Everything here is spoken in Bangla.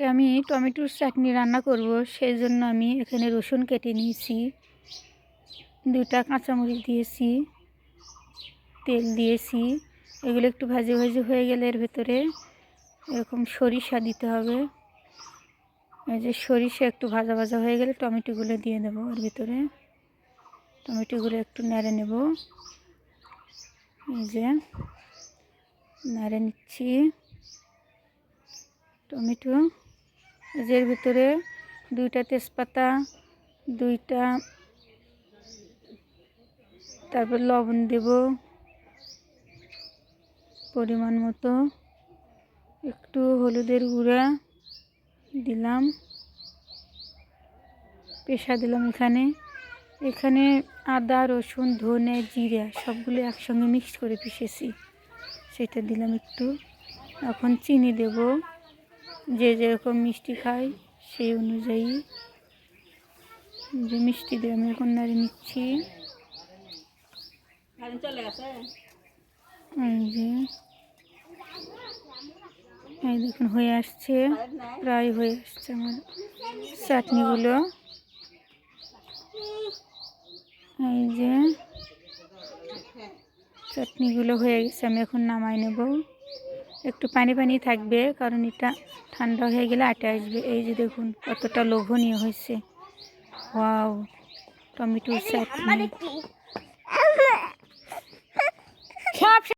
আমি টমেটোর চাটনি রান্না করব, সেই জন্য আমি এখানে রসুন কেটে নিয়েছি, দুটা কাঁচামরিচ দিয়েছি, তেল দিয়েছি, এগুলো একটু ভাজে ভাজে হয়ে গেলে এর ভেতরে এরকম সরিষা দিতে হবে। এই যে সরিষা একটু ভাজা ভাজা হয়ে গেলে টমেটোগুলো দিয়ে দেবো এর ভিতরে। টমেটোগুলো একটু নেড়ে নেব। এই যে নেড়ে নিচ্ছি। টমেটো এর ভিতরে দুইটা তেজপাতা, দুইটা তারপর লবণ দেব পরিমাণ মতো। একটু হলুদের গুঁড়া দিলাম। পেশা দিলাম এখানে। এখানে আদা, রসুন, ধনে, জিরা সবগুলো একসঙ্গে মিক্স করে পিষেছি। সেটা দিলাম একটু। এখন চিনি দেব। যে যেরকম মিষ্টি খায় সেই অনুযায়ী যে মিষ্টি দিয়ে আমি এখন নাড়ি নিচ্ছি। এই দেখুন হয়ে আসছে প্রায় হয়ে আসছে আমার চাটনিগুলো। এই যে চাটনিগুলো হয়ে গেছে আমি এখন নামাই নেব। একটু পানি পানি থাকবে, কারণ এটা ঠান্ডা হয়ে গেলে আটে আসবে। এই যে দেখুন, কতটা লোভনীয় হয়েছে। ওয়াও, টমেটোর চাটনি।